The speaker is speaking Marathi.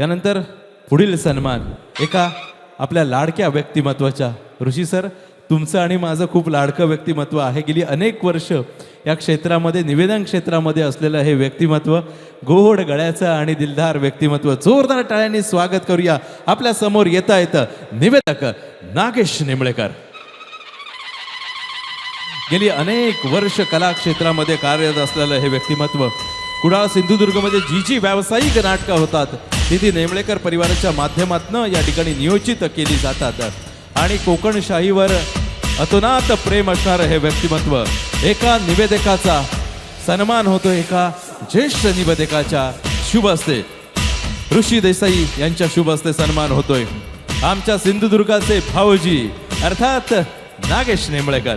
यानंतर पुढील सन्मान एका आपल्या लाडक्या व्यक्तिमत्वाच्या. ऋषी सर तुमचं आणि माझं खूप लाडकं व्यक्तिमत्व आहे. गेली अनेक वर्ष या क्षेत्रामध्ये निवेदन क्षेत्रामध्ये असलेलं हे व्यक्तिमत्व गोड गळ्याचं आणि दिलदार व्यक्तिमत्व जोरदार टाळ्यांनी स्वागत करूया. आपल्यासमोर येता येतं निवेदक नागेश निंबळेकर. गेली अनेक वर्ष कला क्षेत्रामध्ये कार्यरत असलेलं हे व्यक्तिमत्व कुडाळ सिंधुदुर्गमध्ये जी जी व्यावसायिक नाटकं होतात. ती ती नेमळेकर परिवाराच्या माध्यमातून या ठिकाणी नियोजित केली जातात. आणि कोकणशाहीवर अतोनात प्रेम असणारं हे व्यक्तिमत्व एका निवेदकाचा सन्मान होतो एका ज्येष्ठ निवेदकाच्या शुभ असते ऋषी देसाई यांच्या शुभ हस्ते सन्मान होतोय. आमच्या सिंधुदुर्गाचे भाऊजी अर्थात नागेश नेमळेकर.